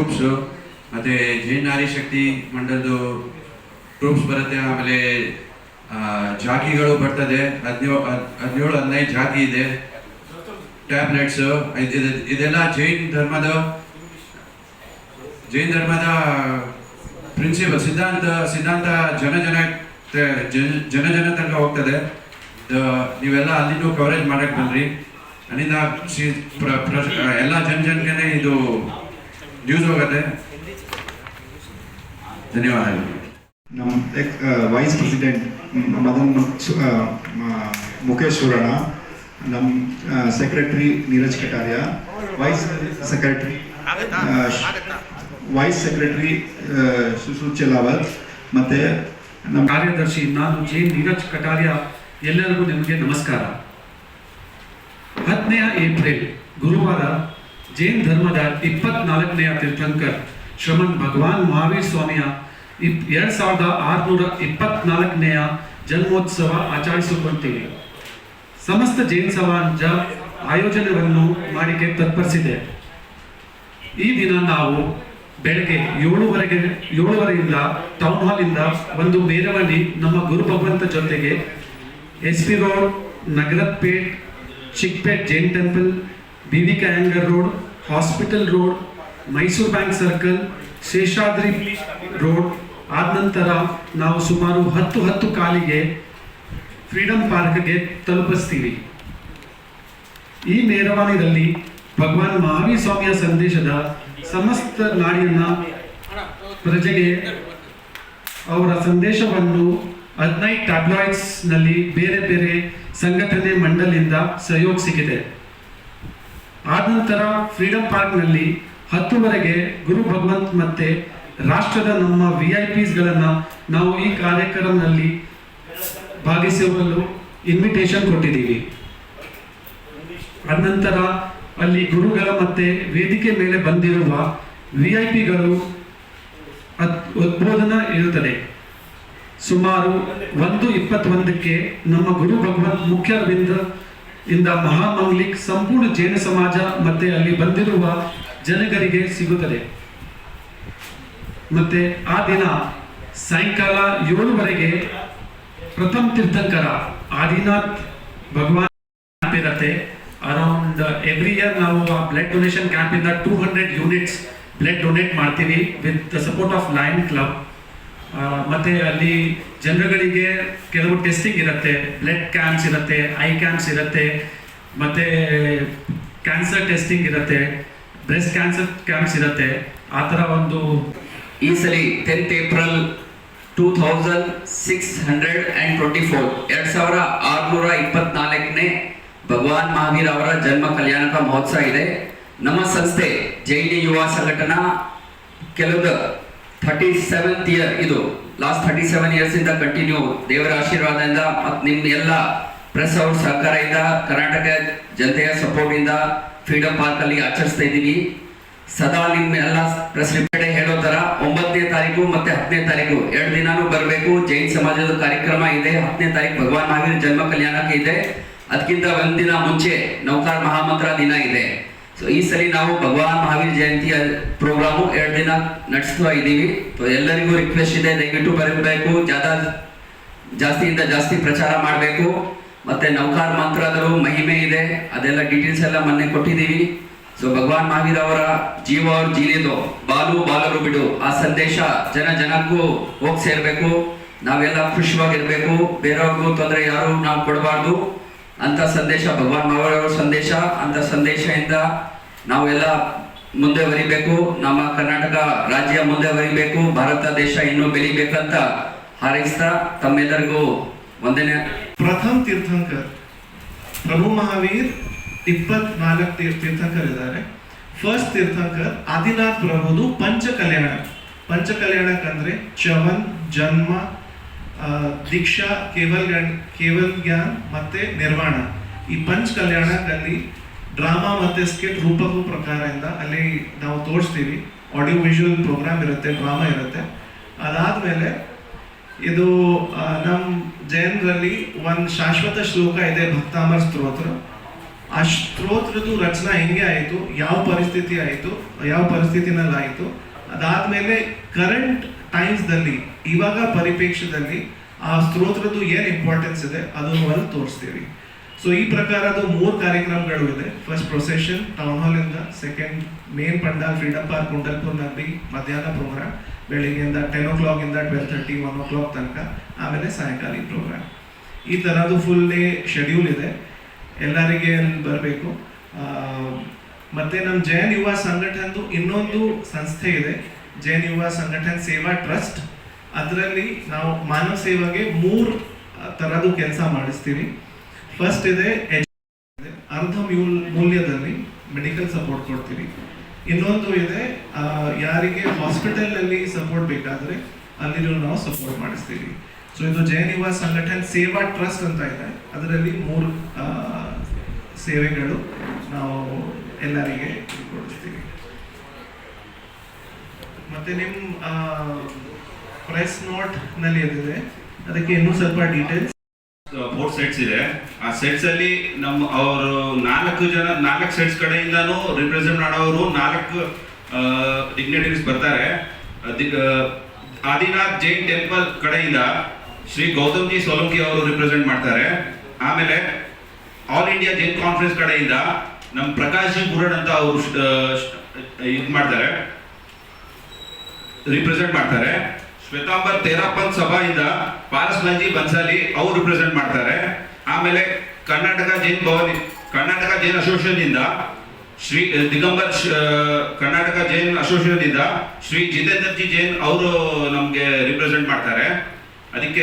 ಟ್ರೂಪ್ಸು ಮತ್ತು ಜೈನ್ ನಾರಿ ಶಕ್ತಿ ಮಂಡಲದ ಟ್ರೂಪ್ಸ್ ಬರುತ್ತೆ, ಆಮೇಲೆ ಜಾಕಿಗಳು ಬರ್ತದೆ. ಹದಿನೇಳು ಹದಿನೇಳು ಹದಿನೈದು ಜಾತಿ ಇದೆ. ಟ್ಯಾಬ್ಲೆಟ್ಸು ಇದೆಲ್ಲ ಜೈನ್ ಧರ್ಮದ ಜೈನ್ ಧರ್ಮದ ಪ್ರಿನ್ಸಿಪಲ್ ಸಿದ್ಧಾಂತ ಸಿದ್ಧಾಂತ ಜನ ಜನ ಜನ- ಜನ ತನಕ ಹೋಗ್ತದೆ. ನೀವೆಲ್ಲ ಅಲ್ಲಿನೂ ಕವರೇಜ್ ಮಾಡಕ್ ಬನ್ರಿ ಅಲ್ಲಿಂದ ಎಲ್ಲ ಜನ ಜನಕ್ಕೆ ಇದು ನ್ಯೂಸ್ ಹೋಗತ್ತೆ ಧನ್ಯವಾದಗಳು. ನಮ್ಮ ವೈಸ್ ಪ್ರೆಸಿಡೆಂಟ್ ಮದನ್ ಮುಖೇಶ್ ಸುರಣ ನಮ್ಮ secretary Neeraj Kataria vice secretary vice secretary Sushrut Chelawat ಮತ್ತು ನಮ್ಮ ಕಾರ್ಯದರ್ಶಿ ನಾನು ಜೆ ನೀರಜ್ ಕಟಾರಿಯ ಎಲ್ಲರಿಗೂ ನಿಮಗೆ ನಮಸ್ಕಾರ. ಹತ್ತನೆಯ ಏಪ್ರಿಲ್ ಗುರುವಾರ ಜೈನ್ ಧರ್ಮದ ಇಪ್ಪತ್ನಾಲ್ಕನೆಯ ತೀರ್ಥಂಕರ್ ಶ್ರಮಣ್ ಭಗವಾನ್ ಮಹಾವೀರ್ ಸ್ವಾಮಿಯ ಇಪ್ ಎರಡು ಸಾವಿರದ ಆರುನೂರ ಇಪ್ಪತ್ನಾಲ್ಕನೆಯ ಜನ್ಮೋತ್ಸವ ಆಚರಿಸಿಕೊಳ್ತೀವಿ ಸಮಸ್ತ ಜೈನ್ ಸಮಾಜ ಆಯೋಜನೆಯನ್ನು ಮಾಡಿಕೆ ತತ್ಪರಿಸಿದೆ. ಈ ದಿನ ನಾವು ಬೆಳಗ್ಗೆ ಏಳುವರೆಗೆ, ಏಳುವರೆಯಿಂದ ಟೌನ್ ಹಾಲಿಂದ ಒಂದು ಮೆರವಣಿ ನಮ್ಮ ಗುರು ಭಗವಂತ ಜೊತೆಗೆ S P road Nagarathpet Chickpet Jain temple B V Iyengar road, hospital road, Mysore bank circle, Seshadri road. ಆದ ನಂತರ ನಾವು ಸುಮಾರು ಹತ್ತು ಹತ್ತು ಕಾಲಿಗೆ ಫ್ರೀಡಂ ಪಾರ್ಕ್ಗೆ ತಲುಪಿಸ್ತೀವಿ. ಈ ಮೇರವಾಣಿಯಲ್ಲಿ ಭಗವಾನ್ ಮಹಾವೀರ್ ಸ್ವಾಮಿಯ ಸಂದೇಶದ ಸಮಸ್ತ ನಾಡಿನ ಪ್ರಜೆಗೆ ಅವರ ಸಂದೇಶವನ್ನು ಹದಿನೈದು ಟ್ಯಾಬ್ಲಾಯ್ಡ್ಸ್ನಲ್ಲಿ ಬೇರೆ ಬೇರೆ ಸಂಘಟನೆ ಮಂಡಲಿಂದ ಸಹಯೋಗ ಸಿಕ್ಕಿದೆ. ಆದ ನಂತರ ಫ್ರೀಡಂ ಪಾರ್ಕ್ನಲ್ಲಿ ಹತ್ತುವರೆಗೆ ಗುರು ಭಗವಂತ್ ಮತ್ತೆ ರಾಷ್ಟ್ರದ ನಮ್ಮ ವಿ ಐ ಪಿಸ್ಗಳನ್ನು ನಾವು ಈ ಕಾರ್ಯಕ್ರಮದಲ್ಲಿ ಭಾಗಿಸಲು ಇನ್ವಿಟೇಷನ್ ಕೊಟ್ಟಿದ್ದೀವಿ. ಅನಂತರ ಅಲ್ಲಿ ಗುರುಗಳ ಮತ್ತೆ ವೇದಿಕೆ ಮೇಲೆ ಬಂದಿರುವ ವಿ ಐ ಪಿಗಳು ಉದ್ಬೋಧನ ಇರುತ್ತದೆ. ಸುಮಾರು ಒಂದು ಇಪ್ಪತ್ತೊಂದಕ್ಕೆ ನಮ್ಮ ಗುರು ಭಗವಂತ್ ಮುಖ್ಯ ಇಂದ ಮಹಾಮೌಲಿಕ್ ಸಂಪೂರ್ಣ ಜೈನ ಸಮಾಜ ಮತ್ತೆ ಅಲ್ಲಿ ಬಂದಿರುವ ಜನಗರಿಗೆ ಸಿಗುತ್ತದೆ. ಮತ್ತೆ ಆ ದಿನ ಸಾಯಂಕಾಲ ಏಳುವರೆಗೆ ಪ್ರಥಮ ತೀರ್ಥಂಕರ ಆದಿನಾಥ್ ಭಗವಾನ್ ಇರುತ್ತೆ ಅರೌಂಡ್ ಎವ್ರಿ ಇಯರ್ ನಾವು ಆ ಬ್ಲಡ್ ಡೊನೇಷನ್ ಕ್ಯಾಂಪ್ ಇಂದ two hundred units blood donate ಮಾಡ್ತೀವಿ with the support of lion club ಮತ್ತೆ ಅಲ್ಲಿ ಜನರುಗಳಿಗೆ ಕೆಲವು ಟೆಸ್ಟಿಂಗ್ ಇರುತ್ತೆ ಬ್ಲಡ್ ಕ್ಯಾಂಪ್ಸ್ ಇರುತ್ತೆ ಐ ಕ್ಯಾಂಪ್ಸ್ ಇರುತ್ತೆ, ಮತ್ತೆ ಕ್ಯಾನ್ಸರ್ ಟೆಸ್ಟಿಂಗ್ ಇರುತ್ತೆ ಬ್ರೆಸ್ಟ್ ಕ್ಯಾನ್ಸರ್ ಕ್ಯಾಂಪ್ಸ್ ಇರುತ್ತೆ. ಆ ಥರ ಒಂದು ಈ ಸಲಿ tenth April two thousand six hundred and twenty four ಎರಡು ಸಾವಿರ ಆರುನೂರ ಇಪ್ಪತ್ನಾಲ್ಕನೇ ಭಗವಾನ್ ಮಹಾವೀರ್ ಅವರ ಜನ್ಮ ಕಲ್ಯಾಣಕ ಮಹೋತ್ಸವ ಇದೆ. ನಮ್ಮ ಸಂಸ್ಥೆ ಜೈನಿ ಯುವ ಸಂಘಟನಾ ಕೆಲವು ಥರ್ಟಿ ಸೆವೆಂತ್ ಇಯರ್ ಇದು. ಲಾಸ್ಟ್ ಥರ್ಟಿ ಸೆವೆನ್ ಇಯರ್ಸ್ ಇಂದ ಕಂಟಿನ್ಯೂ ದೇವರ ಆಶೀರ್ವಾದದಿಂದ ಮತ್ತು ನಿಮ್ಮ ಎಲ್ಲ ಪ್ರೆಸ್ ಅವ್ರ ಸಹಕಾರದಿಂದ ಕರ್ನಾಟಕ ಜನತೆಯ ಸಪೋರ್ಟ್ ಇಂದ ಫ್ರೀಡಮ್ ಪಾರ್ಕ್ ಅಲ್ಲಿ ಆಚರಿಸ್ತಾ ಇದ್ದೀವಿ ಸದಾ ನಿಮ್ಮ ಎಲ್ಲ ಪ್ರೆಸ್ ರಿಪೋರ್ಟ್ ಹೇಳೋ ತರ ಒಂಬತ್ತನೇ ತಾರೀಕು ಮತ್ತೆ ಹತ್ತನೇ ತಾರೀಕು. ಎರಡು ದಿನಾನು ಬರಬೇಕು. ಜೈನ್ ಸಮಾಜದ ಕಾರ್ಯಕ್ರಮ ಇದೆ. ಹತ್ತನೇ ತಾರೀಕು ಭಗವಾನ್ ಮಹಾವೀರ್ ಜನ್ಮ ಕಲ್ಯಾಣಕ್ಕೆ ಇದೆ. ಅದಕ್ಕಿಂತ ಒಂದಿನ ಮುಂಚೆ ನೌಕರ ಮಹಾಮಂತ್ರ ದಿನ ಇದೆ. ಸೊ ಈ ಸಲ ನಾವು ಭಗವಾನ್ ಮಹಾವೀರ್ ಜಯಂತಿಯ ಪ್ರೋಗ್ರಾಮು ಎರಡು ದಿನ ನಡೆಸ್ತಾ ಇದ್ದೀವಿ. ಎಲ್ಲರಿಗೂ ರಿಕ್ವೆಸ್ಟ್ ಇದೆ, ದಯವಿಟ್ಟು ಬರಬೇಕು. ಜಾದಾ ಜಾಸ್ತಿಯಿಂದ ಜಾಸ್ತಿ ಪ್ರಚಾರ ಮಾಡಬೇಕು. ಮತ್ತೆ ನೌಕಾರ್ ಮಂತ್ರದರು ಮಹಿಮೆ ಇದೆ. ಅದೆಲ್ಲ ಡೀಟೇಲ್ಸ್ ಎಲ್ಲ ಮೊನ್ನೆ ಕೊಟ್ಟಿದ್ದೀವಿ. ಸೊ ಭಗವಾನ್ ಮಹಾವೀರ್ ಅವರ ಜೀವ ಅವ್ರ ಜೀನಿದು ಬಾಲು, ಬಾಲರು ಬಿಡು. ಆ ಸಂದೇಶ ಜನ ಜನಕ್ಕೂ ಹೋಗಿ ಸೇರ್ಬೇಕು. ನಾವೆಲ್ಲ ಖುಷಿಯಾಗಿರ್ಬೇಕು. ಬೇರೆಯವ್ರಿಗೂ ತೊಂದರೆ ಯಾರು ನಾವು ಕೊಡಬಾರ್ದು. ಅಂತ ಸಂದೇಶ, ಭಗವಾನ್ ಮಾವರವರ ಸಂದೇಶ, ಅಂತ ಸಂದೇಶದಿಂದ ನಾವೆಲ್ಲ ಮುಂದೆ ಬರಿಬೇಕು. ನಮ್ಮ ಕರ್ನಾಟಕ ರಾಜ್ಯ ಮುಂದೆ ಬರೀಬೇಕು. ಭಾರತ ದೇಶ ಇನ್ನೂ ಬೆಳಿಬೇಕಂತ ಹಾರೈಸ್ತಾ ತಮ್ಮೆಲ್ಲರಿಗೂ ಒಂದನೇ ಪ್ರಥಮ ತೀರ್ಥಂಕರ್ ಪ್ರಭು ಮಹಾವೀರ್ ಇಪ್ಪತ್ನಾಲ್ಕು ತೀರ್ ತೀರ್ಥಂಕರ್ ಇದ್ದಾರೆ. ಫಸ್ಟ್ ತೀರ್ಥಂಕರ್ ಆದಿನಾಥ್ ಪ್ರಭುದು ಪಂಚ ಕಲ್ಯಾಣ ಪಂಚ ಕಲ್ಯಾಣಕ್ಕಂದ್ರೆ ಚವನ್, ಜನ್ಮ ದೀಕ್ಷಾ, ಕೇವಲ್ ಕೇವಲ ಜ್ಞಾನ್ ಮತ್ತೆ ನಿರ್ವಾಣ. ಈ ಪಂಚ್ ಕಲ್ಯಾಣದಲ್ಲಿ ಡ್ರಾಮಾ ಮತ್ತೆ ಸ್ಕಿಟ್ ರೂಪಕ ಪ್ರಕಾರದಿಂದ ಅಲ್ಲಿ ನಾವು ತೋರಿಸ್ತೀವಿ. ಆಡಿಯೋ ವಿಜುವಲ್ ಪ್ರೋಗ್ರಾಮ್ ಇರುತ್ತೆ, ಡ್ರಾಮಾ ಇರುತ್ತೆ. ಅದಾದ್ಮೇಲೆ ಇದು ನಮ್ಮ ಜೈನರಲ್ಲಿ ಒಂದು ಶಾಶ್ವತ ಶ್ಲೋಕ ಇದೆ ಭಕ್ತಾಮರ್ ಸ್ತೋತ್ರ. ಆ ಸ್ತೋತ್ರದ್ದು ರಚನಾ ಹೆಂಗೆ ಆಯಿತು, ಯಾವ ಪರಿಸ್ಥಿತಿ ಆಯಿತು, ಯಾವ ಪರಿಸ್ಥಿತಿನಲ್ಲಿ ಆಯಿತು ಅದಾದ್ಮೇಲೆ ಕರೆಂಟ್ ಟೈಮ್ಸ್ದಲ್ಲಿ ಇವಾಗ ಪರಿಪೇಕ್ಷದಲ್ಲಿ ಆ ಸ್ತೋತ್ರದ್ದು ಏನು ಇಂಪಾರ್ಟೆನ್ಸ್ ಇದೆ ಅದನ್ನು ಅಲ್ಲಿ ತೋರಿಸ್ತೀವಿ. ಸೊ ಈ ಪ್ರಕಾರ ಅದು ಮೂರು ಕಾರ್ಯಕ್ರಮಗಳು ಇದೆ. ಫಸ್ಟ್ ಪ್ರೊಸೆಷನ್ ಟೌನ್ ಹಾಲ್ ಇಂದ second main pandal freedom park ಕುಂಡಲ್ಪುರ್ನಲ್ಲಿ ಮಧ್ಯಾಹ್ನ ಪ್ರೋಗ್ರಾಮ್ ಬೆಳಿಗ್ಗೆಯಿಂದ ಟೆನ್ ಓ ಕ್ಲಾಕ್ ಇಂದ twelve thirty one o'clock ತನಕ, ಆಮೇಲೆ ಸಾಯಂಕಾಲ ಪ್ರೋಗ್ರಾಮ್ ಈ ಥರದ್ದು ಫುಲ್ ಡೇ ಶೆಡ್ಯೂಲ್ ಇದೆ. ಎಲ್ಲರಿಗೆ ಅಲ್ಲಿ ಬರಬೇಕು. ಮತ್ತೆ ನಮ್ಮ ಜಯನ್ ಯುವ ಸಂಘಟನೆದು ಇನ್ನೊಂದು ಸಂಸ್ಥೆ ಇದೆ. ಜೈನ್ ಯುವ ಸಂಘಟನೆ ಸೇವಾ ಟ್ರಸ್ಟ್, ಅದರಲ್ಲಿ ನಾವು ಮಾನವ ಸೇವೆಗೆ ಮೂರು ಥರದ್ದು ಕೆಲಸ ಮಾಡಿಸ್ತೀವಿ. ಫಸ್ಟ್ ಇದೆ ಅರ್ಧ ಮೂಲ್ಯದಲ್ಲಿ ಮೆಡಿಕಲ್ ಸಪೋರ್ಟ್ ಕೊಡ್ತೀವಿ. ಇನ್ನೊಂದು ಇದೆ ಯಾರಿಗೆ ಹಾಸ್ಪಿಟಲ್ ಅಲ್ಲಿ ಸಪೋರ್ಟ್ ಬೇಕಾದ್ರೆ ಅಲ್ಲಿನೂ ನಾವು ಸಪೋರ್ಟ್ ಮಾಡಿಸ್ತೀವಿ. ಸೊ ಇದು ಜೈನ್ ಯುವ ಸಂಘಟನೆ ಸೇವಾ ಟ್ರಸ್ಟ್ ಅಂತ ಇದೆ. ಅದರಲ್ಲಿ ಮೂರು ಸೇವೆಗಳು ನಾವು ಎಲ್ಲರಿಗೆ ಕೊಡಿಸ್ತೀವಿ. ಮತ್ತೆ ನಿಮ್ಮ ಪ್ರೆಸ್ ನೋಟ್ನಲ್ಲಿ ಇದೆ ಅದಕ್ಕೆ ಇನ್ನೂ ಸ್ವಲ್ಪ ಡೀಟೇಲ್ಸ್ ಫೋರ್ ಸೆಟ್ಸ್ ಇದೆ. ಆ ಸೆಟ್ಸ್ ಅಲ್ಲಿ ನಮ್ಮ ಅವರು ನಾಲ್ಕು ಜನ, ನಾಲ್ಕು ಸೆಟ್ಸ್ ಕಡೆಯಿಂದಾನು ರಿಪ್ರೆಸೆಂಟ್ ಮಾಡೋರು ನಾಲ್ಕು ಡಿಗ್ನೇಟರೀಸ್ ಬರ್ತಾರೆ. ಆದಿನಾಥ್ ಜೈನ್ ಟೆಂಪಲ್ ಕಡೆಯಿಂದ ಶ್ರೀ ಗೌತಮ್ ಜಿ ಸೋಲಂಕಿ ಅವರು ರಿಪ್ರೆಸೆಂಟ್ ಮಾಡ್ತಾರೆ. ಆಮೇಲೆ ಆಲ್ ಇಂಡಿಯಾ ಜೈನ್ ಕಾನ್ಫರೆನ್ಸ್ ಕಡೆಯಿಂದ ನಮ್ಮ ಪ್ರಕಾಶ್ ಜಿ ಗುರಡ್ ಅಂತ ಅವರು ಇದು ಮಾಡ್ತಾರೆ. ರಿಪ್ರೆಸೆಂಟ್ ಮಾಡ್ತಾರೆ. ಶ್ವೇತಾಂಬರ್ ತೇರಾಪಂತ್ ಸಭಾಯಿಂದ ಪಾರಸ್ ಮಂಜಿ ಬನ್ಸಾಲಿ ಅವರು ರಿಪ್ರೆಸೆಂಟ್ ಮಾಡ್ತಾರೆ. ಆಮೇಲೆ ಕರ್ನಾಟಕ ಜೈನ್ ಭವನ್, ಕರ್ನಾಟಕ ಜೈನ್ ಅಸೋಸಿಯೇಷನ್ ಇಂದ ಶ್ರೀ ದಿಗಂಬರ್ ಕರ್ನಾಟಕ ಜೈನ್ ಅಸೋಸಿಯೇಷನ್ ಇಂದ ಶ್ರೀ ಜಿತೇಂದ್ರಜಿ ಜೈನ್ ಅವರು ನಮ್ಗೆ ರಿಪ್ರೆಸೆಂಟ್ ಮಾಡ್ತಾರೆ. ಅದಕ್ಕೆ